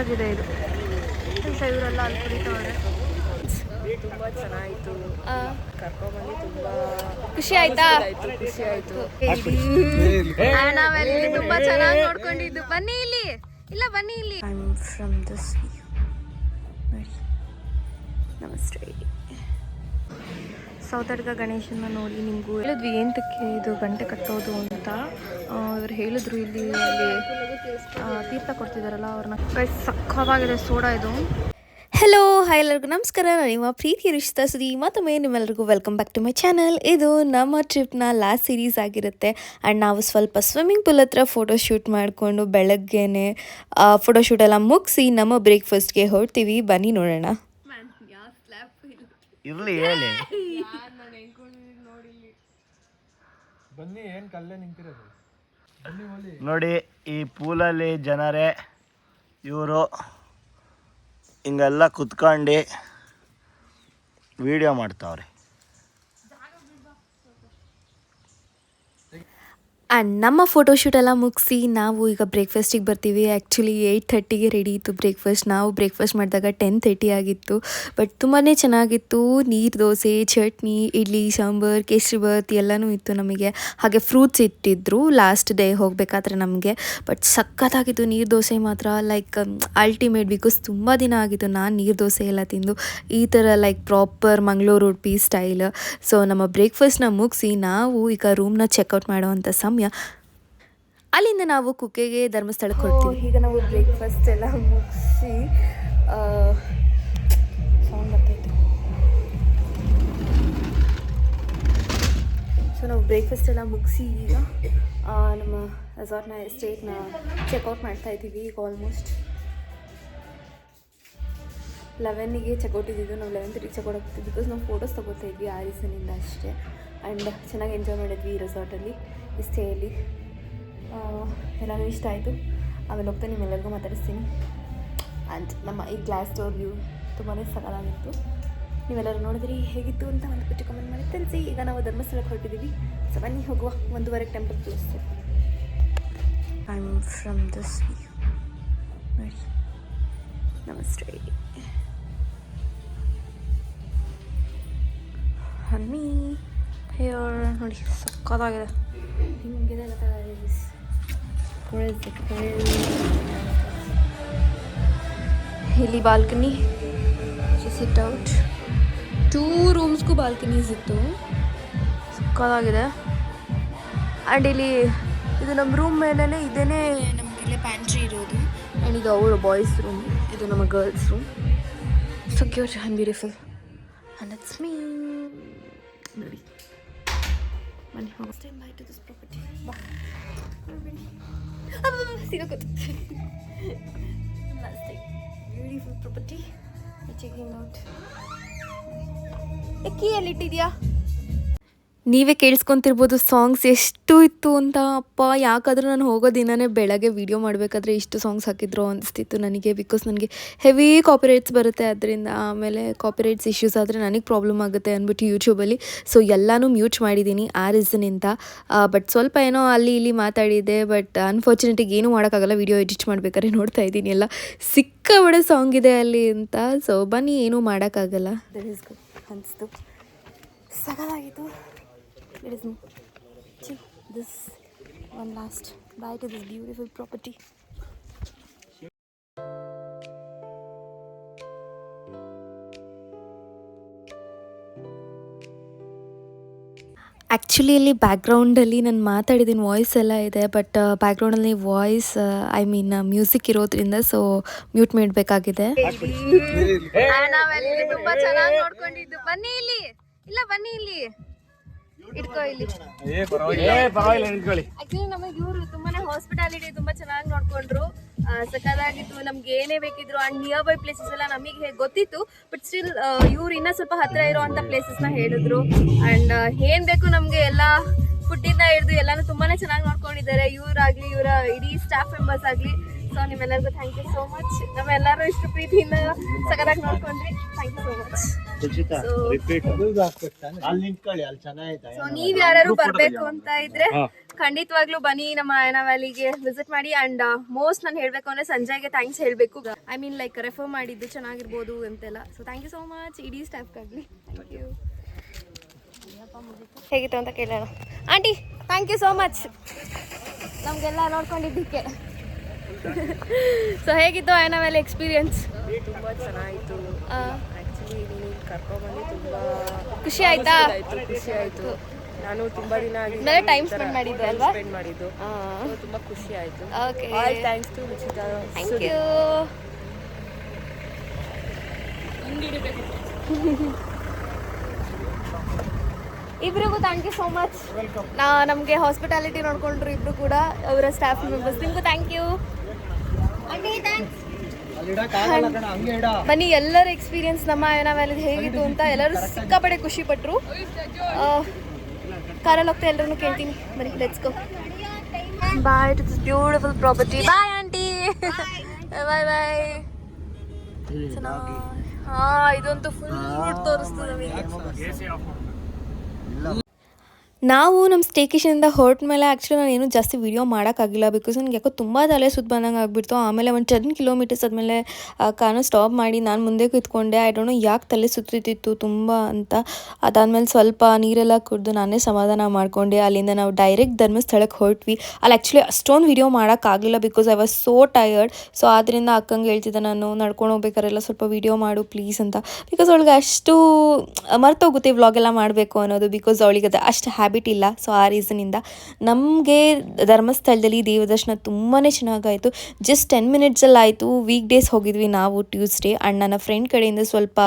ಆಗಿದೆ ಇದು. ಇವರೆಲ್ಲ ಅಲ್ಲಿ ಕುಡಿತವ್ರೆ? ತುಂಬ ತುಂಬ ಖುಷಿ ಆಯ್ತಾ? ಆಯಿತು ಖುಷಿ ಆಯಿತು. ನಾವೆಲ್ಲಿ ತುಂಬಾ ಚೆನ್ನಾಗಿ ನೋಡ್ಕೊಂಡಿದ್ದು. ಬನ್ನಿ ಇಲ್ಲಿ. ಇಲ್ಲ ಬನ್ನಿ ಇಲ್ಲಿ. ಐ ಫ್ರಮ್ ದಿಸ್ ನೋಡಿ. ನಮಸ್ತೆ. ಸೌತಡ್ಗ ಗಣೇಶನ ನೋಡಿ ನಿಮಗೂ. ಹೇಳಿದ್ವಿ ಏಂತಕ್ಕೆ ಇದು ಗಂಟೆ ಕಟ್ಟೋದು ಅಂತ. ಇವ್ರು ಹೇಳಿದ್ರು ಇಲ್ಲಿ ಅಲ್ಲಿ ತೀರ್ಥ ಕೊಡ್ತಿದಾರಲ್ಲ ಅವ್ರನ್ನ. ಕೈ ಸಕ್ಕತ್ತಾಗಿದೆ ಸೋಡಾ ಇದು. ಹಲೋ ಹಾಯ್ ಎಲ್ಲರಿಗೂ ನಮಸ್ಕಾರ. ನಾನು ನಿಮ್ಮ ಪ್ರೀತಿ ರಿಶ್ತಾ ಸುದಿ. ಮತ್ತೊಮ್ಮೆ ನಿಮ್ಮೆಲ್ಲರಿಗೂ welcome back to my channel ಇದು ನಮ್ಮ ಟ್ರಿಪ್ನ ಲಾಸ್ಟ್ ಸೀರೀಸ್ ಆಗಿರುತ್ತೆ. ಆ್ಯಂಡ್ ನಾವು ಸ್ವಲ್ಪ ಸ್ವಿಮ್ಮಿಂಗ್ ಪೂಲ್ ಹತ್ರ ಫೋಟೋ ಶೂಟ್ ಮಾಡಿಕೊಂಡು ಬೆಳಗ್ಗೆನೆ ಫೋಟೋ ಶೂಟ್ ಎಲ್ಲ ಮುಗಿಸಿ ನಮ್ಮ ಬ್ರೇಕ್ಫಾಸ್ಟ್ಗೆ ಹೊರಡ್ತೀವಿ ಬನ್ನಿ ನೋಡೋಣ. ಇರ್ಲಿ ಹೇಳಿ. ನೋಡಿ ಈ ಪೂಲಲ್ಲಿ ಜನರೇ ಇವರು ಹಿಂಗೆಲ್ಲ ಕುತ್ಕೊಂಡು ವಿಡಿಯೋ ಮಾಡ್ತಾವ್ರೆ. ಆ್ಯಂಡ್ ನಮ್ಮ ಫೋಟೋಶೂಟ್ ಎಲ್ಲ ಮುಗಿಸಿ ನಾವು ಈಗ ಬ್ರೇಕ್ಫಾಸ್ಟಿಗೆ ಬರ್ತೀವಿ. ಆ್ಯಕ್ಚುಲಿ ಏಯ್ಟ್ ಥರ್ಟಿಗೆ ರೆಡಿ ಇತ್ತು ಬ್ರೇಕ್ಫಾಸ್ಟ್ ನಾವು ಬ್ರೇಕ್ಫಾಸ್ಟ್ ಮಾಡಿದಾಗ ಟೆನ್ ತರ್ಟಿ ಆಗಿತ್ತು. ಬಟ್ ತುಂಬಾ ಚೆನ್ನಾಗಿತ್ತು. ನೀರು ದೋಸೆ, ಚಟ್ನಿ, ಇಡ್ಲಿ, ಸಾಂಬಾರ್ ಕೇಸರಿಬಾತ್ ಎಲ್ಲನೂ ಇತ್ತು ನಮಗೆ. ಹಾಗೆ ಫ್ರೂಟ್ಸ್ ಇಟ್ಟಿದ್ರು ಲಾಸ್ಟ್ ಡೇ ಹೋಗಬೇಕಾದ್ರೆ ನಮಗೆ. ಬಟ್ ಸಖತ್ತಾಗಿತ್ತು ನೀರು ದೋಸೆ ಮಾತ್ರ. ಲೈಕ್ ಅಲ್ಟಿಮೇಟ್ ಬಿಕಾಸ್ ತುಂಬ ದಿನ ಆಗಿತ್ತು ನಾನು ನೀರು ದೋಸೆ ಎಲ್ಲ ತಿಂದು. ಈ ಥರ like proper Mangaluru Udupi style so ನಮ್ಮ ಬ್ರೇಕ್ಫಾಸ್ಟ್ನ ಮುಗಿಸಿ ನಾವು ಈಗ ರೂಮ್ನ ಚೆಕ್ಔಟ್ ಮಾಡೋವಂಥ ಸಮಯ. ಅಲ್ಲಿಂದ ನಾವು ಕುಕ್ಕೆಗೆ ಧರ್ಮಸ್ಥಳಕ್ಕೆ ಹೋಗ್ತೀವಿ ಈಗ ನಾವು ಬ್ರೇಕ್ಫಾಸ್ಟ್ ಎಲ್ಲ ಮುಗಿಸಿ ಸೌಂಡ್ ಬರ್ತೈತೆ. ಸೊ ನಾವು ಬ್ರೇಕ್ಫಾಸ್ಟ್ ಎಲ್ಲ ಮುಗಿಸಿ ಈಗ ನಮ್ಮ ರೆಸಾರ್ಟ್ನ ಎಸ್ಟೇಟ್ನ ಚೆಕ್ಔಟ್ ಮಾಡ್ತಾ ಇದ್ದೀವಿ ಈಗ ಆಲ್ಮೋಸ್ಟ್ ಲೆವೆನ್ನಿಗೆ ಚೆಕ್ಔಟ್ ಇದ್ದಿದ್ದು ನಾವು ಲೆವೆನ್ ತರ್ಟಿ ಚೆಕ್ಔಟ್ ಆಗ್ತೀವಿ ಬಿಕಾಸ್ ನಾವು ಫೋಟೋಸ್ ತೊಗೋತಾ ಇದ್ವಿ ಆ ರೀಸನಿಂದ ಅಷ್ಟೇ. ಆ್ಯಂಡ್ ಚೆನ್ನಾಗಿ ಎಂಜಾಯ್ ಮಾಡಿದ್ವಿ ಈ ರೆಸಾರ್ಟಲ್ಲಿ ಈ ಸ್ಟೇಯಲ್ಲಿ ಎಲ್ಲನೂ ಇಷ್ಟ ಆಯಿತು. ಆಮೇಲೆ ಹೋಗ್ತಾ ನಿಮ್ಮೆಲ್ಲರಿಗೂ ಮಾತಾಡಿಸ್ತೀನಿ. ಆ್ಯಂಡ್ ನಮ್ಮ ಈ ಗ್ಲಾಸ್ ಡೋರ್ ವ್ಯೂ ತುಂಬಾ ಸಕಾಲಾಗಿತ್ತು ನೀವೆಲ್ಲರೂ ನೋಡಿದ್ರಿ ಹೇಗಿತ್ತು ಅಂತ ಒಂದು ಪುಟ್ಟ ಕಮೆಂಟ್ ಮಾಡಿ ತಿಳಿಸಿ. ಈಗ ನಾವು ಧರ್ಮಸ್ಥಳಕ್ಕೆ ಹೊರಟಿದ್ದೀವಿ. ಸೊ ಬನ್ನಿ ಹೋಗುವ ಒಂದೂವರೆ temple place I am from this ನಮಸ್ತೆ ಹನ್ನಿ ಹೇರ್ ನೋಡಿ, ಸಕ್ಕತ್ತಾಗಿದೆ. ಹಿಂಗಿದೆ ಇಲ್ಲಿ ಬಾಲ್ಕನಿ ಸಿಟ್ ಔಟ್ ಟೂ ರೂಮ್ಸ್ಗೂ ಬಾಲ್ಕನೀಸ್ ಇತ್ತು ಸಕ್ಕತ್ತಾಗಿದೆ. ಆ್ಯಂಡ್ ಇಲ್ಲಿ ಇದು ನಮ್ಮ ರೂಮ್ ಮೇಲೇ ಇದೇನೇ ನಮಗಿಲ್ಲೇ ಪ್ಯಾಂಟ್ರಿ ಇರೋದು. ಆ್ಯಂಡ್ ಇದು ಅವರ ಬಾಯ್ಸ್ ರೂಮ್ ಇದು ನಮ್ಮ girls room so cute and beautiful and it's me ಬನ್ನಿ ಹೋಗೋ stay bye to this property ಬಾ ಸಿಗೋಕತ್ತು ಬ್ಯೂಟಿಫುಲ್ ಪ್ರಾಪರ್ಟಿ ಚೆಕಿಂಗ್ ಔಟ್ ಕೀಯಲ್ಲಿ ಇಟ್ಟಿದ್ಯಾ ನೀವೇ ಕೇಳಿಸ್ಕೊತಿರ್ಬೋದು ಸಾಂಗ್ಸ್ ಎಷ್ಟು ಇತ್ತು ಅಂತ. ಅಪ್ಪ, ಯಾಕಾದರೂ ನಾನು ಹೋಗೋ ದಿನನೇ ಬೆಳಗ್ಗೆ ವೀಡಿಯೋ ಮಾಡಬೇಕಾದ್ರೆ ಇಷ್ಟು ಸಾಂಗ್ಸ್ ಹಾಕಿದ್ರು ಅನಿಸ್ತಿತ್ತು ನನಗೆ ಬಿಕಾಸ್ ನನಗೆ ಹೆವಿ ಕಾಪಿರೈಟ್ಸ್ ಬರುತ್ತೆ ಅದರಿಂದ. ಆಮೇಲೆ ಕಾಪಿರೈಟ್ಸ್ ಇಶ್ಯೂಸ್ ಆದರೆ ನನಗೆ ಪ್ರಾಬ್ಲಮ್ ಆಗುತ್ತೆ ಅಂದ್ಬಿಟ್ಟು ಯೂಟ್ಯೂಬಲ್ಲಿ ಸೊ ಎಲ್ಲನೂ ಮ್ಯೂಟ್ ಮಾಡಿದ್ದೀನಿ ಆ ರೀಸನಿಂದ ಬಟ್ ಸ್ವಲ್ಪ ಏನೋ ಅಲ್ಲಿ ಇಲ್ಲಿ ಮಾತಾಡಿದೆ ಬಟ್ ಅನ್ಫಾರ್ಚುನೇಟಿಗೆ ಏನೂ ಮಾಡೋಕ್ಕಾಗಲ್ಲ. ವೀಡಿಯೋ ಎಡಿಟ್ ಮಾಡಬೇಕಾದ್ರೆ ನೋಡ್ತಾ ಇದ್ದೀನಿ ಎಲ್ಲ. ಸಿಕ್ಕಾಬಡೆ ಸಾಂಗ್ ಇದೆ ಅಲ್ಲಿ ಅಂತ. ಸೊ ಬನ್ನಿ, ಏನೂ ಮಾಡೋಕ್ಕಾಗಲ್ಲ. ಅನಿಸ್ತು. ಸಗಲಾಗಿತ್ತು It is see, this one last bye to this beautiful property. Actually ಇಲ್ಲಿ ಬ್ಯಾಕ್ಗ್ರೌಂಡಲ್ಲಿ ನಾನು ಮಾತಾಡಿದ್ದೀನಿ ವಾಯ್ಸ್ ಎಲ್ಲ ಇದೆ ಬಟ್ ಬ್ಯಾಕ್ಗ್ರೌಂಡಲ್ಲಿ ವಾಯ್ಸ್ ಐ ಮೀನ್ ಮ್ಯೂಸಿಕ್ ಇರೋದ್ರಿಂದ ಸೊ ಮ್ಯೂಟ್ ಮಾಡಬೇಕಾಗಿದೆ. ನಾವೆಲ್ಲಿ ತುಂಬಾ ಚೆನ್ನಾಗಿ ನೋಡ್ಕೊಂಡಿದ್ದು. ಬನ್ನಿ ಇಲ್ಲಿ. ಇಲ್ಲ ಬನ್ನಿ ಇಲ್ಲಿ. ಇಟ್ಕೋ ಇಲ್ಲಿ. ಆಕ್ಚುಲಿ ನಮಗೆ ಇವರು ತುಂಬಾನೇ ಹಾಸ್ಪಿಟಾಲಿಟಿ ತುಂಬಾ ಚೆನ್ನಾಗಿ ನೋಡ್ಕೊಂಡ್ರು. ಆ, ಸಖತ್ತಾಗಿತ್ತು. ನಮ್ಗೆ ಏನೇ ಬೇಕಿದ್ರು ಅಂಡ್ ನಿಯರ್ ಬೈ ಪ್ಲೇಸಸ್ ಎಲ್ಲ ನಮಗೆ ಗೊತ್ತಿತ್ತು. ಬಟ್ ಸ್ಟಿಲ್ ಇವ್ರು ಇನ್ನ ಸ್ವಲ್ಪ ಹತ್ರ ಇರುವಂತ ಪ್ಲೇಸಸ್ನ ಹೇಳಿದ್ರು. ಅಂಡ್ ಏನ್ ಬೇಕು ನಮ್ಗೆ ಎಲ್ಲ ಫುಡ್ಡಿಂದ ಹಿಡಿದು ಎಲ್ಲಾನು ತುಂಬಾನೇ ಚೆನ್ನಾಗಿ ನೋಡ್ಕೊಂಡಿದ್ದಾರೆ. ಇವ್ರಾಗ್ಲಿ ಇವರ ಇಡೀ ಸ್ಟಾಫ್ ಮೆಂಬರ್ಸ್ ಆಗ್ಲಿ. ಸೊ ನಿಮ್ಮೆಲ್ಲರಿಗೂ ಥ್ಯಾಂಕ್ ಯು ಸೋ ಮಚ್ ನಮ್ಮೆಲ್ಲರೂ ಇಷ್ಟು ಪ್ರೀತಿಯಿಂದ ಸಖತ್ತಾಗಿ ನೋಡ್ಕೊಂಡ್ರಿ. Thank you so much so ನೀವ್ ಯಾರು ಬರ್ಬೇಕು ಅಂತ ಇದ್ರೆ ಖಂಡಿತವಾಗ್ಲೂ ಬನ್ನಿ ನಮ್ಮ ಆಯನ ವ್ಯಾಲಿಗೆ ವಿಸಿಟ್ ಮಾಡಿ ಅಂಡ್ ಮೋಸ್ಟ್ ನಾನು ಹೇಳ್ಬೇಕು ಅಂದ್ರೆ ಸಂಜಯ್ಗೆ ಥ್ಯಾಂಕ್ಸ್ ಹೇಳ್ಬೇಕು. ಐ ಮೀನ್ ಲೈಕ್ ರೆಫರ್ ಮಾಡಿದ್ದು ಚೆನ್ನಾಗಿರ್ಬೋದು ಅಂತೆಲ್ಲ. So thank you so much ಇಡೀ ಸ್ಟಾಫ್ಗಾಗಲಿ ಥ್ಯಾಂಕ್ ಯು ಹೇಗಿತ್ತು ಅಂತ ಕೇಳೋಣ. Aunty thank you so much ನಮ್ಗೆಲ್ಲ ನೋಡ್ಕೊಂಡಿದ್ದಕ್ಕೆ. ಸೊ ಹೇಗಿತ್ತು ಆಯನ ಮೇಲೆ ಎಕ್ಸ್ಪೀರಿಯನ್ಸ್ ತುಂಬ ಚೆನ್ನಾಗಿತ್ತು. ಆ್ಯಕ್ಚುಲಿ ನೀನು ಕರ್ಕೊಂಡ್ಬಂದು ತುಂಬ ಖುಷಿ ಆಯ್ತಾ? ಆಯಿತು ಖುಷಿ ಆಯಿತು ನಾನು ತುಂಬ ದಿನ ಆಗಿದೆ ಟೈಮ್ ಸ್ಪೆಂಡ್ ಮಾಡಿದ್ದೆ ಅಲ್ವಾ? ಸ್ಪೆಂಡ್ ಮಾಡಿದ್ದು. ತುಂಬ ಖುಷಿ ಆಯಿತು. Okay all thanks to Ruchita thank you ಇಬ್ರಿಗೂ ಥ್ಯಾಂಕ್ ಯು ಸೋ ಮಚ್ ನಾ ನಮಗೆ ಹಾಸ್ಪಿಟಾಲಿಟಿ ನೋಡ್ಕೊಂಡ್ರು ಇಬ್ರು ಕೂಡ ಅವರ ಸ್ಟಾಫ್ ಮೆಂಬರ್ಸ್ ನಿಮಗೂ ಥ್ಯಾಂಕ್ ಯು ಬನ್ನಿ ಎಲ್ಲರ ಎಕ್ಸ್ಪೀರಿಯನ್ಸ್ ನಮ್ಮ ಆಯನ ವ್ಯಾಲಿ ಹೇಗಿತ್ತು ಅಂತ ಎಲ್ಲರೂ ಸಿಕ್ಕಾಪಡೆ ಖುಷಿ ಪಟ್ರು ಕಾರಲ್ಲಿ ಹೋಗ್ತಾ ಎಲ್ಲರೂ ಕೇಳ್ತೀನಿ. ಬನ್ನಿ let's go bye to this beautiful property bye aunty bye bye ಹಾ ಇದಂತೂ ಫುಲ್ ತೋರಿಸ್ತದೆ ನಮಗೆ. ನಾವು ನಮ್ಮ ಸ್ಟೇಕೇಶನಿಂದ ಹೊರಟ ಮೇಲೆ ಆ್ಯಕ್ಚುಲಿ ನಾನು ಏನು ಜಾಸ್ತಿ ವೀಡಿಯೋ ಮಾಡೋಕ್ಕಾಗಿಲ್ಲ ಬಿಕಾಸ್ ನನಗೆ ಯಾಕೋ ತುಂಬ ತಲೆ ಸುತ್ತ ಬಂದಂಗೆ ಆಗಿಬಿಡ್ತು. ಆಮೇಲೆ ಒಂದು ಟೆನ್ ಕಿಲೋಮೀಟರ್ಸ್ ಆದಮೇಲೆ ಕಾರನ್ನು ಸ್ಟಾಪ್ ಮಾಡಿ ನಾನು ಮುಂದೆ ಕೂತ್ಕೊಂಡೆ. ಐ ಡೋಂಟ್ ನೋ ಯಾಕೆ ತಲೆ ಸುತ್ತಿತ್ತು ತುಂಬ ಅಂತ. ಅದಾದಮೇಲೆ ಸ್ವಲ್ಪ ನೀರೆಲ್ಲ ಕುಡಿದು ನಾನೇ ಸಮಾಧಾನ ಮಾಡಿಕೊಂಡೆ. ಅಲ್ಲಿಂದ ನಾವು ಡೈರೆಕ್ಟ್ ಧರ್ಮಸ್ಥಳಕ್ಕೆ ಹೊರಟ್ವಿ. ಅಲ್ಲಿ ಆ್ಯಕ್ಚುಲಿ ಅಷ್ಟೊಂದು ವೀಡಿಯೋ ಮಾಡೋಕ್ಕಾಗಲಿಲ್ಲ because I was so tired so ಆದ್ದರಿಂದ ಅಕ್ಕಂಗೆ ಹೇಳ್ತಿದ್ದೆ ನಾನು, ನಡ್ಕೊಂಡು ಹೋಗ್ಬೇಕಾರೆಲ್ಲ ಸ್ವಲ್ಪ ವೀಡಿಯೋ ಮಾಡು ಪ್ಲೀಸ್ ಅಂತ. ಬಿಕಾಸ್ ಅವಳಿಗೆ ಅಷ್ಟು ಮರ್ತೋಗುತ್ತೆ ವ್ಲಾಗೆಲ್ಲ ಮಾಡಬೇಕು ಅನ್ನೋದು ಬಿಕಾಸ್ ಅವಳಿಗೆ ಅದು ಅಷ್ಟು ಹ್ಯಾಬಿಟ್ ಇಲ್ಲ. ಸೊ ಆ ರೀಸನಿಂದ ನಮಗೆ ಧರ್ಮಸ್ಥಳದಲ್ಲಿ ದೇವದರ್ಶನ ತುಂಬಾ ಚೆನ್ನಾಗಾಯಿತು. ಜಸ್ಟ್ ಟೆನ್ ಮಿನಿಟ್ಸಲ್ಲಿ ಆಯಿತು. ವೀಕ್ ಡೇಸ್ ಹೋಗಿದ್ವಿ ನಾವು ಟ್ಯೂಸ್ಡೇ ಆ್ಯಂಡ್ ನನ್ನ ಫ್ರೆಂಡ್ ಕಡೆಯಿಂದ ಸ್ವಲ್ಪ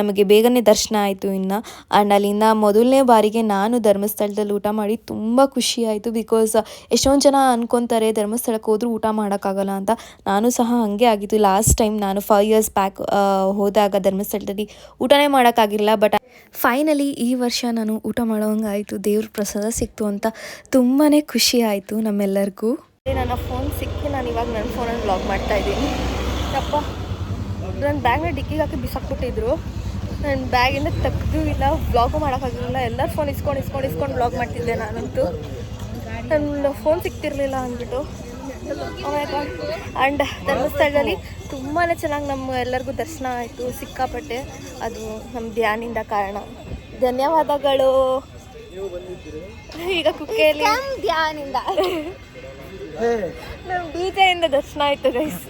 ನಮಗೆ ಬೇಗನೆ ದರ್ಶನ ಆಯಿತು ಇನ್ನು. ಆ್ಯಂಡ್ ಅಲ್ಲಿಂದ ಮೊದಲನೇ ಬಾರಿಗೆ ನಾನು ಧರ್ಮಸ್ಥಳದಲ್ಲಿ ಊಟ ಮಾಡಿ ತುಂಬ ಖುಷಿ ಆಯಿತು. ಬಿಕಾಸ್ ಎಷ್ಟೊಂದು ಜನ ಅಂದ್ಕೊತಾರೆ ಧರ್ಮಸ್ಥಳಕ್ಕೆ ಹೋದರೂ ಊಟ ಮಾಡೋಕ್ಕಾಗಲ್ಲ ಅಂತ. ನಾನು ಸಹ ಹಾಗೆ ಆಗಿತ್ತು ಲಾಸ್ಟ್ ಟೈಮ್ ನಾನು ಫೈವ್ ಇಯರ್ಸ್ ಬ್ಯಾಕ್ ಹೋದಾಗ ಧರ್ಮಸ್ಥಳದಲ್ಲಿ ಊಟನೇ ಮಾಡೋಕ್ಕಾಗಿಲ್ಲ ಬಟ್ ಫೈನಲಿ ಈ ವರ್ಷ ನಾನು ಊಟ ಮಾಡೋಂಗಾಯಿತು ದೇವ್ರ ಪ್ರಸಾದ ಸಿಕ್ತು ಅಂತ ತುಂಬಾ ಖುಷಿ ಆಯಿತು ನಮ್ಮೆಲ್ಲರಿಗೂ. ನನ್ನ ಫೋನ್ ಸಿಕ್ಕಿ ನಾನು ಇವಾಗ ನನ್ನ ಫೋನಲ್ಲಿ ಬ್ಲಾಗ್ ಮಾಡ್ತಾ ಇದ್ದೀನಿ. ಯಪ್ಪ ನನ್ನ ಬ್ಯಾಗ್ನ ಡಿಕ್ಕಿಗೆ ಹಾಕಿ ಬಿಸಾಕ್ಬಿಟ್ಟಿದ್ರು. ನನ್ನ ಬ್ಯಾಗಿಂದ ತೆಗ್ದು ಇಲ್ಲ ಬ್ಲಾಗು ಮಾಡೋಕ್ಕಾಗಿರಲಿಲ್ಲ ಎಲ್ಲರ ಫೋನ್ ಇಸ್ಕೊಂಡು ಇಸ್ಕೊಂಡು ಇಸ್ಕೊಂಡು ಬ್ಲಾಗ್ ಮಾಡ್ತಿದ್ದೆ ನಾನಂತೂ. ನನ್ನ ಫೋನ್ ಸಿಕ್ತಿರಲಿಲ್ಲ ಅಂದ್ಬಿಟ್ಟು. ಆ್ಯಂಡ್ ಧರ್ಮಸ್ಥಳದಲ್ಲಿ ತುಂಬಾ ಚೆನ್ನಾಗಿ ನಮ್ಮ ಎಲ್ಲರಿಗೂ ದರ್ಶನ ಆಯಿತು. ಸಿಕ್ಕಾಪಟ್ಟೆ. ಅದು ನಮ್ಮ ಧ್ಯಾನಿಂದ ಕಾರಣ. ಧನ್ಯವಾದಗಳು. ಈಗ ಕುಕ್ಕೆಯಲ್ಲಿ ಧ್ಯಾನಿಂದ. ನಮ್ಮ ಡಿಜೆಯಿಂದ ದರ್ಶನ ಆಯಿತು ಗೈಸ್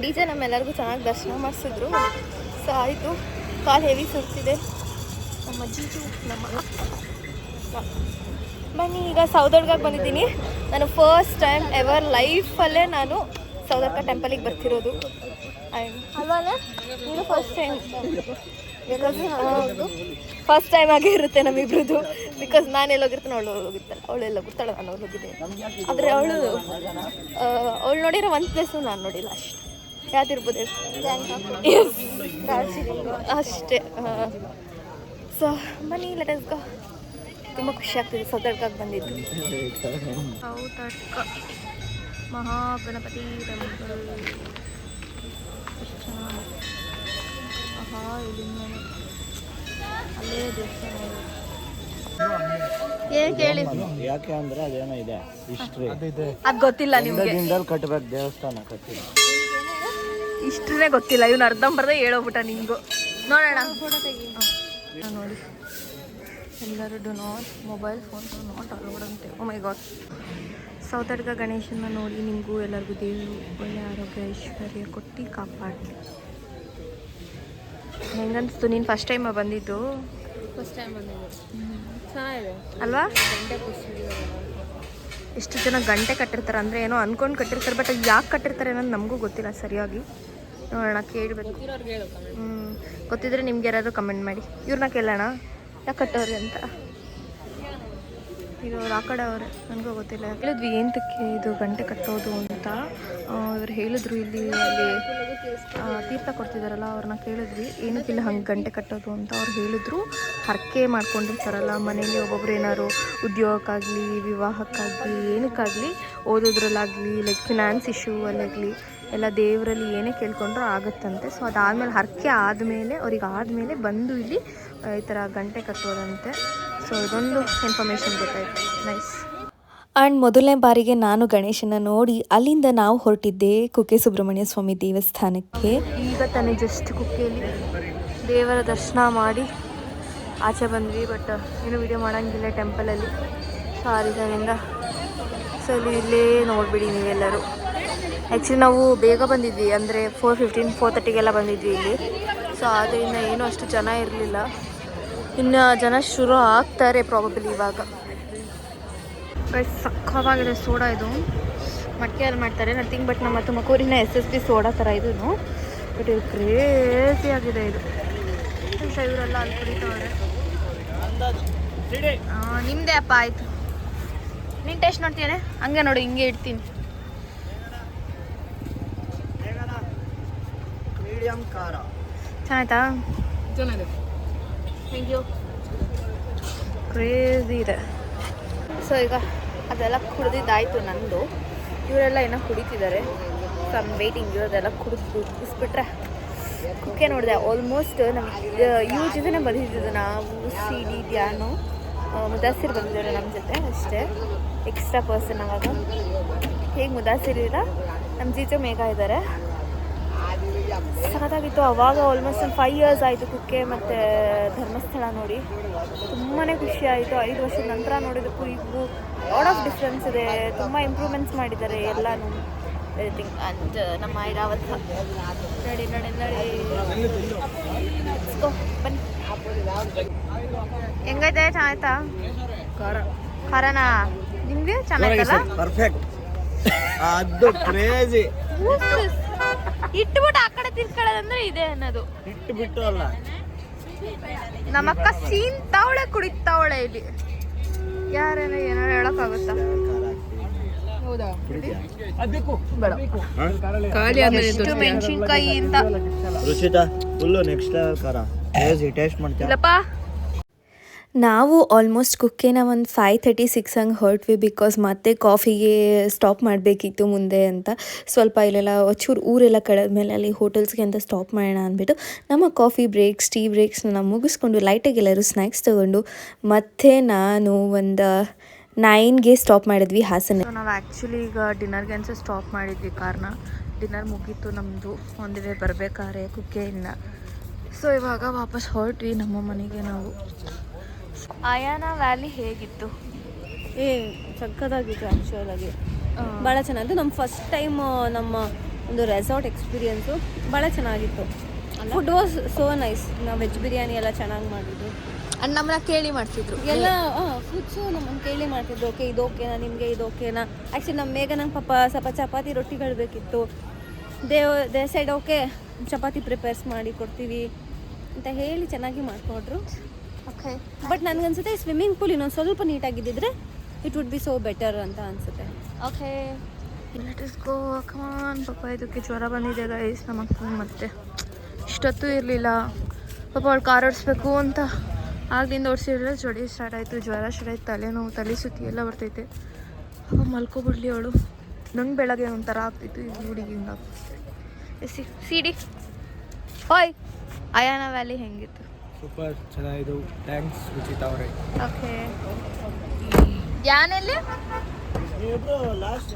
ಡಿ ಜೆ ನಮ್ಮೆಲ್ಲರಿಗೂ ಚೆನ್ನಾಗಿ ದರ್ಶನ ಮಾಡಿಸಿದ್ರು. ಸೊ ಆಯಿತು. ಕಾಲು ಹೆವಿ ಸುರ್ತಿದೆ. ನಮ್ಮ ಅಜ್ಜಿ ನಮ್ಮ. ಬನ್ನಿ ಈಗ ಸೌದರ್ಗಾಗೆ ಬಂದಿದ್ದೀನಿ. ನಾನು ಫಸ್ಟ್ ಟೈಮ್ ಎವರ್ ಲೈಫಲ್ಲೇ ನಾನು ಸೌದರ್ಗ ಟೆಂಪಲಿಗೆ ಬರ್ತಿರೋದು. ಫಸ್ಟ್ ಟೈಮ್ ಫಸ್ಟ್ ಟೈಮ್ ಆಗೇ ಇರುತ್ತೆ ನಮ್ಮಿಬ್ರದ್ದು ಬಿಕಾಸ್ ನಾನು ಎಲ್ಲೋಗಿರ್ತಾನೆ ಅವಳು ಹೋಗಿರ್ತಾಳೆ. ಅವಳು ಎಲ್ಲ ಗೊತ್ತಾಳೆ ನಾನು ಅವ್ಳು ಹೋಗಿದ್ದೀನಿ. ಆದರೆ ಅವಳು ಅವಳು ನೋಡಿರೋ ಒಂದು ಪ್ಲೇಸು ನಾನು ನೋಡಿಲ್ಲ ಅಷ್ಟೇ. ಯಾವ್ದಿರ್ಬೋದು. ಅಷ್ಟೇ ಸೊ ಬನ್ನಿ ಲೆಟಸ್ ಗೋ ತುಂಬ ಖುಷಿ ಆಗ್ತಿದೆ ಸೌದರ್ಗಾಗೆ ಬಂದಿದ್ದು. ಸೌದರ್ಗ ಮಹಾಗಣಪತಿ ಟೆಂಪಲ್. ಆಹಾ ಇಲ್ಲಿಂದ ಅಲ್ಲೇ ದೇವಸ್ಥಾನ ಏನು ಕೇಳಿ? ಯಾಕೆ ಅಂದ್ರೆ ಅದೇನೋ ಇದೆ ಹಿಸ್ಟ್ರಿ ಅದು ಗೊತ್ತಿಲ್ಲ ನಿಮ್ಗೆ. ದಿನದಲ್ಲಿ ಕಟ್ಟಬೇಕು ದೇವಸ್ಥಾನ ಕಟ್ಟಿಲ್ಲ ಇಷ್ಟೇ ಗೊತ್ತಿಲ್ಲ ಇವ್ನು ಅರ್ಧಂಬರ್ಧ ಹೇಳೋಗ್ಬಿಟ್ಟ ನಿಂಗು. ನೋಡೋಣ. ನೋಡಿ. ಎಲ್ಲರೂ do not mobile phone not allowed ಅಂತೆ. ಓ ಮೈ ಗಾಡ್ ಸೌತಡ್ಗ ಗಣೇಶನ ನೋಡಿ ನಿಮಗೂ ಎಲ್ಲರಿಗೂ ದೇವರು ಒಳ್ಳೆ ಆರೋಗ್ಯ ಐಶ್ವರ್ಯ ಕೊಟ್ಟು ಕಾಪಾಡಲಿ. ಹೆಂಗನ್ಸ್ತು ನೀನು ಫಸ್ಟ್ ಟೈಮ್ ಬಂದಿದ್ದು? ಫಸ್ಟ್ ಟೈಮ್ ಬಂದಿದ್ದು. ಚೆನ್ನಾಗಿದೆ. ಅಲ್ವಾ? ಎಷ್ಟು ಜನ ಗಂಟೆ ಕಟ್ಟಿರ್ತಾರೆ ಅಂದರೆ ಏನೋ ಅನ್ಕೊಂಡು ಕಟ್ಟಿರ್ತಾರೆ ಬಟ್ ಯಾಕೆ ಕಟ್ಟಿರ್ತಾರೆ ಅನ್ನೋದು ನಮಗೂ ಗೊತ್ತಿಲ್ಲ ಸರಿಯಾಗಿ. ನೋಡೋಣ ಕೇಳಬೇಕು. ಹ್ಞೂ ಗೊತ್ತಿದ್ರೆ ನಿಮ್ಗೆ ಯಾರಾದರೂ ಕಮೆಂಟ್ ಮಾಡಿ. ಇವ್ರನ್ನ ಕೇಳೋಣ. ಯಾಕೆ ಕಟ್ಟೋರಿ ಅಂತ. ಇದು ಆ ಕಡೆ ಅವ್ರೆ, ನನಗೂ ಗೊತ್ತಿಲ್ಲ. ಹೇಳಿದ್ವಿ ಏನಕ್ಕೆ ಇದು ಗಂಟೆ ಕಟ್ಟೋದು ಅಂತ? ಇವ್ರು ಹೇಳಿದ್ರು, ಇಲ್ಲಿ ಅಲ್ಲಿ ತೀರ್ಥ ಕೊಡ್ತಿದ್ದಾರಲ್ಲ ಅವ್ರನ್ನ ಕೇಳಿದ್ವಿ. ಏನಕ್ಕೆ ಇಲ್ಲಿ ಹಂಗೆ ಗಂಟೆ ಕಟ್ಟೋದು ಅಂತ? ಅವ್ರು ಹೇಳಿದ್ರು, ಹರಕೆ ಮಾಡ್ಕೊಂಡಿರ್ತಾರಲ್ಲ ಮನೆಯಲ್ಲಿ ಒಬ್ಬೊಬ್ರು ಏನಾದ್ರು ಉದ್ಯೋಗಕ್ಕಾಗಲಿ, ವಿವಾಹಕ್ಕಾಗಲಿ, ಏನಕ್ಕಾಗಲಿ, ಓದೋದ್ರಲ್ಲಾಗಲಿ ಲೈಕ್ ಫಿನಾನ್ಸ್ ಇಶ್ಯೂ ಅಲ್ಲಾಗಲಿ ಎಲ್ಲ ದೇವರಲ್ಲಿ ಏನೇ ಕೇಳ್ಕೊಂಡ್ರೂ ಆಗುತ್ತಂತೆ. ಸೊ ಅದಾದಮೇಲೆ ಹರಕೆ ಆದಮೇಲೆ ಅವ್ರಿಗೆ ಆದಮೇಲೆ ಬಂದು ಇಲ್ಲಿ ಈ ಥರ ಗಂಟೆ ಕಟ್ಟೋದಂತೆ. ಸೊ ಇದೊಂದು ಇನ್ಫಾರ್ಮೇಷನ್ ಗೊತ್ತಾಯಿತು. ನೈಸ್ ಆ್ಯಂಡ್ ಮೊದಲನೇ ಬಾರಿಗೆ ನಾನು ಗಣೇಶನ ನೋಡಿ ಅಲ್ಲಿಂದ ನಾವು ಹೊರಟಿದ್ದೆ ಕುಕ್ಕೆ ಸುಬ್ರಹ್ಮಣ್ಯ ಸ್ವಾಮಿ ದೇವಸ್ಥಾನಕ್ಕೆ. ಈಗ ತಾನೇ ಜಸ್ಟ್ ಕುಕ್ಕೆಯಲ್ಲಿ ದೇವರ ದರ್ಶನ ಮಾಡಿ ಆಚೆ ಬಂದ್ವಿ ಬಟ್ ಏನು ವಿಡಿಯೋ ಮಾಡೋಂಗಿಲ್ಲ ಟೆಂಪಲಲ್ಲಿ ಸೊ ಆ ರೀಸನಿಂದ ಸೊ ಇಲ್ಲಿ ಇಲ್ಲೇ ನೋಡಿಬಿಡಿ ನೀವೆಲ್ಲರೂ. ಆ್ಯಕ್ಚುಲಿ ನಾವು ಬೇಗ ಬಂದಿದ್ವಿ. ಅಂದರೆ ಫೋರ್ ಫಿಫ್ಟೀನ್ ಫೋರ್ ತರ್ಟಿಗೆಲ್ಲ ಬಂದಿದ್ವಿ ಇಲ್ಲಿ. ಸೊ ಅದರಿಂದ ಏನೂ ಅಷ್ಟು ಜನ ಇರಲಿಲ್ಲ. ಇನ್ನು ಜನ ಶುರು ಆಗ್ತಾರೆ ಪ್ರಾಬಬಲಿ ಇವಾಗ. ಸಕ್ಕತ್ತಾಗಿದೆ ಸೋಡಾ ಇದು. ಮಡಿಕೆಯಲ್ಲಿ ಮಾಡ್ತಾರೆ ನಥಿಂಗ್ ಬಟ್ ನಮ್ಮ ತುಮಕೂರಿನ ಎಸ್ ಎಸ್ ಬಿ ಸೋಡಾ ಥರ ಇದು ಬಟ್ ಇದು ಕ್ರೇಜಿ ಆಗಿದೆ ಇದು. ಇವರೆಲ್ಲ ಅಲ್ಲಿ ಕುಡಿತವ್ರೆ. ನಿಮ್ಮದೇ ಅಪ್ಪ ಆಯಿತು. ನೀನು ಟೇಸ್ಟ್ ನೋಡ್ತೀನಿ ಹಂಗೆ ನೋಡು, ಹಿಂಗೆ ಇಡ್ತೀನಿ. ಮೀಡಿಯಂ ಖಾರ ಚೆನ್ನಾಯ್ತಾ ಥ್ಯಾಂಕ್ ಯು ಕ್ರೇಜಿ ಇದೆ. ಸೊ ಈಗ ಅದೆಲ್ಲ ಕುಡಿದಿದ್ದಾಯಿತು ನಂದು. ಇವರೆಲ್ಲ ಏನೋ ಕುಡಿತಿದ್ದಾರೆ. ಸೊ ಐಮ್ ವೇಟಿಂಗ್ ಇವರದೆಲ್ಲ ಕುಡಿದು ಕುಡಿಸ್ಬಿಟ್ರೆ ಕುಕ್ಕೆ ನೋಡಿದೆ. ಆಲ್ಮೋಸ್ಟ್ ನಮಗೆ ಇವ್ರ ಜೊತೆನೇ ಬಂದಿದ್ದು ನಾವು ಸಿ ಡಿ ಧ್ಯಾನು ಮುದಾಸಿರ್ ಬಂದಿದ್ದಾರೆ ನಮ್ಮ ಜೊತೆ ಅಷ್ಟೇ. ಎಕ್ಸ್ಟ್ರಾ ಪರ್ಸನ್ ಅವಾಗ ಹೇಗೆ ಮುದಾಸಿರಿಲ್ಲ ನಮ್ಮ ಜೀಜು ಮೇಘ ಇದ್ದಾರೆ. ಸಖತ್ತಾಗಿತ್ತು ಅವಾಗ ಆಲ್ಮೋಸ್ಟ್ ಒಂದು ಫೈವ್ ಇಯರ್ಸ್ ಆಯಿತು ಕುಕ್ಕೆ ಮತ್ತು ಧರ್ಮಸ್ಥಳ ನೋಡಿ. ತುಂಬಾ ಖುಷಿ ಆಯಿತು. ಐದು ವರ್ಷದ ನಂತರ ನೋಡಿದಕ್ಕೂ ಈಗೂ ಲಾಡ್ ಆಫ್ ಡಿಫ್ರೆನ್ಸ್ ಇದೆ. ತುಂಬ ಇಂಪ್ರೂವ್ಮೆಂಟ್ಸ್ ಮಾಡಿದ್ದಾರೆ ಎಲ್ಲನೂ. ಎವ್ರಿಥಿಂಗ್ ಅಂಡ್ ನಮ್ಮ ಐರಾವತ್. ನಡಿ ನಡಿ ನಡಿ. ಬನ್ನಿ. ಹೆಂಗೈತೆ? ಚೆನ್ನಾಯ್ತಾ? ಖಾರ. ಖಾರನಾ? ನಿಮಗೆ ಚೆನ್ನಾಯ್ತಲ್ಲ? ಪರ್ಫೆಕ್ಟ್. ಅದು ಕ್ರೇಜಿ ಇಟ್ಬಿಟ್ಟು ಆ ಕಡೆ ತಿರ್ಕೊಳ್ಳೋದಂದ್ರೆ ಇದೆ ಅನ್ನೋದು. ಇಟ್ಟು ಬಿಟ್ಟು ಅಲ್ಲ. ನಮ್ಮಕ್ಕ ಸೀನ್ ತಾವಳೆ ಕುಡಿತಾವಳೆ ಇಲ್ಲಿ. ಯಾರೇನ ಏನಾರು ಹೇಳಕ್ಕಾಗುತ್ತಾ? ಎಷ್ಟು ಮೆಣಸಿನ್ಕಾಯಿ ಅಂತ. ರುಚಿತಾ? ಫುಲ್ಲು ನೆಕ್ಸ್ಟ್ ಲೆವೆಲ್ ಖಾರ. ಟೇಸ್ಟ್ ಮಾಡ್ತೀವಿ ಇಲ್ಲಪ್ಪ. ನಾವು ಆಲ್ಮೋಸ್ಟ್ ಕುಕ್ಕೇನ ಒಂದು ಫೈವ್ ತರ್ಟಿ ಸಿಕ್ಸ್ ಹಂಗೆ ಹೊರಟ್ವಿ ಬಿಕಾಸ್ ಮತ್ತೆ ಕಾಫಿಗೆ ಸ್ಟಾಪ್ ಮಾಡಬೇಕಿತ್ತು ಮುಂದೆ ಅಂತ. ಸ್ವಲ್ಪ ಇಲ್ಲೆಲ್ಲ ಚೂರು ಊರೆಲ್ಲ ಕಳೆದ್ಮೇಲೆ ಅಲ್ಲಿ ಹೋಟೆಲ್ಸ್ಗೆ ಅಂತ ಸ್ಟಾಪ್ ಮಾಡೋಣ ಅಂದ್ಬಿಟ್ಟು ನಮ್ಮ ಕಾಫಿ ಬ್ರೇಕ್ಸ್ ಟೀ ಬ್ರೇಕ್ಸ್ನ ಮುಗಿಸ್ಕೊಂಡು ಲೈಟಾಗಿ ಎಲ್ಲರೂ ಸ್ನ್ಯಾಕ್ಸ್ ತೊಗೊಂಡು ಮತ್ತೆ ನಾನು ಒಂದು ನೈನ್ಗೆ ಸ್ಟಾಪ್ ಮಾಡಿದ್ವಿ ಹಾಸನ. ನಾವು ಆ್ಯಕ್ಚುಲಿ ಈಗ ಡಿನ್ನರ್ಗೆ ಅನ್ಸ ಸ್ಟಾಪ್ ಮಾಡಿದ್ವಿ ಕಾರ್ನ ಡಿನ್ನರ್ ಮುಗೀತು ನಮ್ಮದು ಒಂದು ವೇ ಬರಬೇಕಾದ್ರೆ ಕುಕ್ಕೆಯಿಂದ. ಸೊ ಇವಾಗ ವಾಪಸ್ ಹೊರಟ್ವಿ ನಮ್ಮ ಮನೆಗೆ ನಾವು. ಆಯಾನ ವ್ಯಾಲಿ ಹೇಗಿತ್ತು? ಏ ಸಕ್ಕತ್ತಾಗಿತ್ತು ಆ್ಯಕ್ಚುಲಾಗಿ ಭಾಳ ಚೆನ್ನಾಗಿತ್ತು. ನಮ್ಮ ಫಸ್ಟ್ ಟೈಮ್ ನಮ್ಮ ಒಂದು ರೆಸಾರ್ಟ್ ಎಕ್ಸ್ಪೀರಿಯನ್ಸು ಭಾಳ ಚೆನ್ನಾಗಿತ್ತು. ಫುಡ್ ವಾಸ್ ಸೋ ನೈಸ್ ನಾವು ವೆಜ್ ಬಿರಿಯಾನಿ ಎಲ್ಲ ಚೆನ್ನಾಗಿ ಮಾಡಿದ್ರು ಅಂಡ್ ನಮ್ಮನ್ನ ಕೇಳಿ ಮಾಡ್ತಿದ್ರು. ಎಲ್ಲ ಫುಡ್ಸು ನಮ್ಮನ್ನ ಕೇಳಿ ಮಾಡ್ತಿದ್ರು. ಓಕೆ ಇದು ಓಕೆನಾ ನಿಮಗೆ ಇದು ಓಕೆನಾ? ಆ್ಯಕ್ಚುಲಿ ನಮ್ಮ ಬೇಗ ನಂಗೆ ಪಾಪ ಸ್ವಲ್ಪ ಚಪಾತಿ ರೊಟ್ಟಿಗಳು ಬೇಕಿತ್ತು. They they side okay chapati prepares ಮಾಡಿ ಕೊಡ್ತೀವಿ ಅಂತ ಹೇಳಿ ಚೆನ್ನಾಗಿ ಮಾಡಿಕೊಟ್ರು ಬಟ್ ನನಗನ್ಸುತ್ತೆ ಸ್ವಿಮ್ಮಿಂಗ್ ಪೂಲ್ ಇನ್ನೊಂದು ಸ್ವಲ್ಪ ನೀಟಾಗಿದ್ದಿದ್ರೆ it would be so better ಅಂತ ಅನ್ಸುತ್ತೆ. Okay let is go come on ಪಾಪ ಇದಕ್ಕೆ ಜ್ವರ ಬಂದಿದೆ ಗೈಸ್ ನಮ್ಮ ಅಕ್ಕ ಮತ್ತೆ ಇಷ್ಟೊತ್ತು ಇರಲಿಲ್ಲ. ಪಾಪ ಅವ್ಳು ಕಾರ್ ಓಡಿಸ್ಬೇಕು ಅಂತ ಆಗ್ಲಿಂದ ಓಡಿಸಿರಲಿಲ್ಲ. ಜೊಡಿ ಸ್ಟಾರ್ಟ್ ಆಯಿತು. ಜ್ವರ ಸ್ಟಾರ್ಟ್ ಆಯ್ತು. ತಲೆನೋವು ತಲೆ ಸುತ್ತಿ ಎಲ್ಲ ಬರ್ತೈತೆ. ಪಾಪ ಮಲ್ಕೊಬಿಡ್ಲಿ ಅವಳು. ನಂಗೆ ಬೆಳಗ್ಗೆ ಒಂಥರ ಆಗ್ತಿತ್ತು ಈ ಹುಡುಗಿ ಹಿಂಗೆ ಸಿ ಸಿಡಿ ಹಾಯ್ ಅಯಾನ ವ್ಯಾಲಿ ಹೆಂಗಿತ್ತು? ಸೂಪರ್ ಚೆನ್ನಾಗಿದೆ ಥ್ಯಾಂಕ್ಸ್ ರುಚಿತಾ ಅವರೇ. ಓಕೆ ಯಾನೆಲ್ಲಿ? ಲಾಸ್ಟ್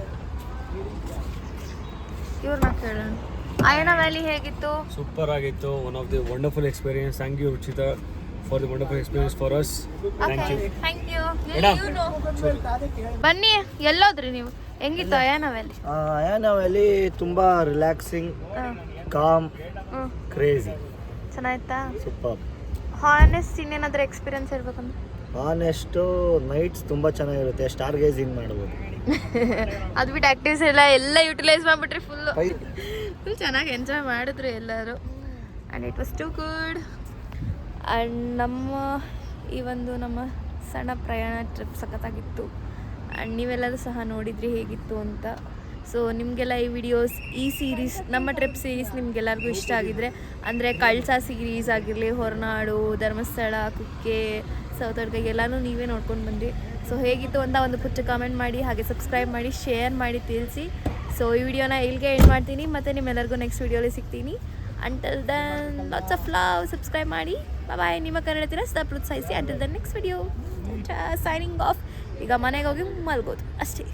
ಇವ್ರನ್ನ ಕೇಳೋಣ ಅಯನ ವ್ಯಾಲಿ ಹೇಗಿತ್ತು? ಸೂಪರ್ ಆಗಿತ್ತು. One of the wonderful experience thank you Ruchita for the wonderful experience for us thank you thank you ಬನ್ನಿ ಎಲ್ಲೋದ್ರಿ ನೀವು. ಹೆಂಗಿತ್ತು ಅಯಾನ ವ್ಯಾಲಿ ಅಯಾನ ವ್ಯಾಲಿ ತುಂಬಾ ರಿಲ್ಯಾಕ್ಸಿಂಗ್ ಕಾಮ್ ಕ್ರೇಜಿ ಚೆನ್ನಾಗಿತ್ತಾ? ಸೂಪರ್ ಹಾನೆಸ್ಟ್ ಇನ್ನೇನಾದ್ರೂ ಎಕ್ಸ್ಪೀರಿಯನ್ಸ್ ಇರ್ಬೇಕಂದ್ರೆ ಆನೆಸ್ಟು ನೈಟ್ಸ್ ತುಂಬ ಚೆನ್ನಾಗಿರುತ್ತೆ. ಸ್ಟಾರ್ ಗೇಜಿಂಗ್ ಮಾಡ್ಬೋದು. ಅದು ಬಿಟ್ಟು ಆಕ್ಟಿವ್ಸ್ ಎಲ್ಲ ಎಲ್ಲ ಯುಟಿಲೈಸ್ ಮಾಡಿಬಿಟ್ರಿ ಫುಲ್ಲು ಫುಲ್ ಚೆನ್ನಾಗಿ ಎಂಜಾಯ್ ಮಾಡಿದ್ರು ಎಲ್ಲರೂ. And it was too good and ನಮ್ಮ ಈ ಒಂದು ನಮ್ಮ ಸಣ್ಣ ಪ್ರಯಾಣ ಟ್ರಿಪ್ ಸಖತ್ತಾಗಿತ್ತು. ಆ್ಯಂಡ್ ನೀವೆಲ್ಲರೂ ಸಹ ನೋಡಿದ್ರಿ ಹೇಗಿತ್ತು ಅಂತ. ಸೊ ನಿಮಗೆಲ್ಲ ಈ ವಿಡಿಯೋಸ್ ಈ ಸೀರೀಸ್ ನಮ್ಮ ಟ್ರಿಪ್ ಸೀರೀಸ್ ನಿಮಗೆಲ್ಲರಿಗೂ ಇಷ್ಟ ಆಗಿದ್ರೆ, ಅಂದರೆ ಕಳ್ಸ ಸೀರೀಸ್ ಆಗಿರಲಿ, ಹೊರನಾಡು, ಧರ್ಮಸ್ಥಳ, ಕುಕ್ಕೆ ಸೌತಡ್ಕ ಎಲ್ಲನೂ ನೀವೇ ನೋಡ್ಕೊಂಡು ಬಂದ್ರಿ. ಸೊ ಹೇಗಿತ್ತು ಅಂತ ಒಂದು ಪುಟ್ಟ ಕಾಮೆಂಟ್ ಮಾಡಿ, ಹಾಗೆ ಸಬ್ಸ್ಕ್ರೈಬ್ ಮಾಡಿ ಶೇರ್ ಮಾಡಿ ತಿಳಿಸಿ. ಸೊ ಈ ವಿಡಿಯೋನ ಇಲ್ಲಿಗೆ ಎಂಡ್ ಮಾಡ್ತೀನಿ. ಮತ್ತು ನಿಮ್ಮೆಲ್ಲರಿಗೂ ನೆಕ್ಸ್ಟ್ ವಿಡಿಯೋಲಿ ಸಿಗ್ತೀನಿ. Until then lots of love subscribe ಮಾಡಿ. ಬಾಯ್ ನಿಮ್ಮ ಕನ್ನಡ ಸದಾ ಪ್ರೋತ್ಸಾಹಿಸಿ. Until then next video signing off ಈಗ ಮನೆಗೆ ಹೋಗಿ ಮಲ್ಗೋದು. ಅಷ್ಟೇ.